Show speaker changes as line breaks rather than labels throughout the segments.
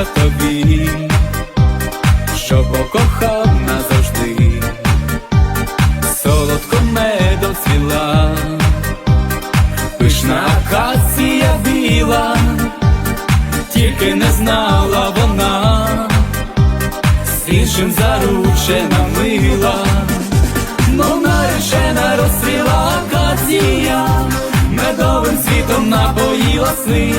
признався тобі, що покохав назавжди, солодко медом цвіла, пишна акація біла, тільки не знала вона, з іншим заручена мила. Мов наречена розстріла акація, медовим світом напоїла сни.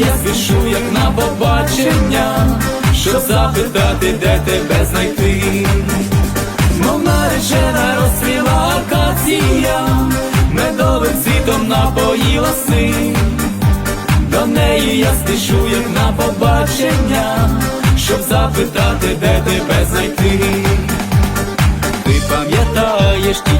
Я спішу, як на побачення, щоб запитати, де тебе знайти. Мов наречена розстріла акація, медовим світом напоїла сни. До неї я спішу, як на побачення, щоб запитати, де тебе знайти. Ти пам'ятаєш ті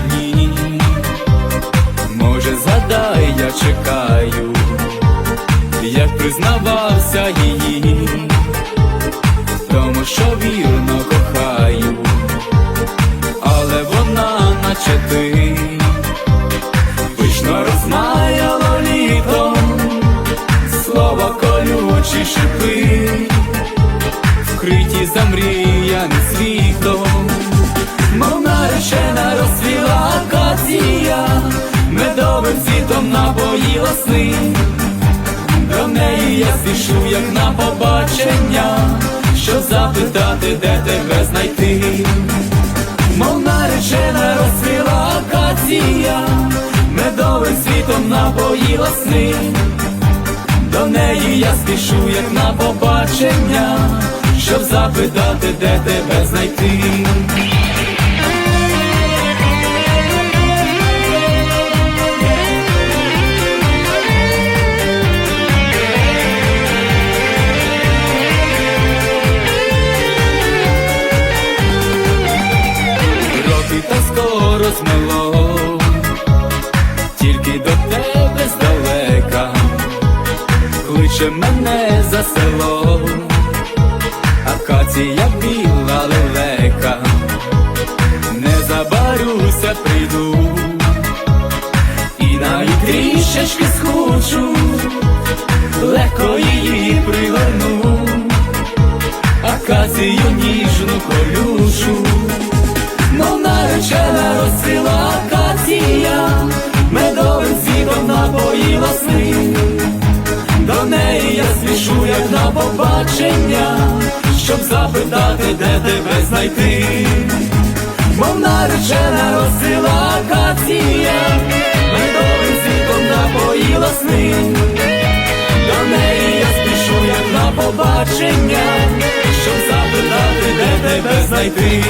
признавався її, тому що вірно кохаю, але вона, наче ти, пишно розмаяло літом, слова колючі шипи, вкриті замріяним світом мов наречена розцвіла акація, медовим цвітом напоїла сни. Спішу, як на побачення, щоб запитати, де тебе знайти. Мов наречена розцвіла акація, медовим світом напоїла сни. До неї я спішу, як на побачення, щоб запитати, де тебе знайти. Кличе мене за село, акація біла лелека, не забарюся, прийду, і навіть схочу, легко її пригорну, акацію ніжну колюшу. Мов наречена розцвіла акація, медовим цвітом напоїла сни. Побачення, щоб запитати, де тебе знайти. Мов наречена розцвіла акація, медовим цвітом напоїла сни. До неї я спішу, як на побачення, щоб запитати, де тебе знайти.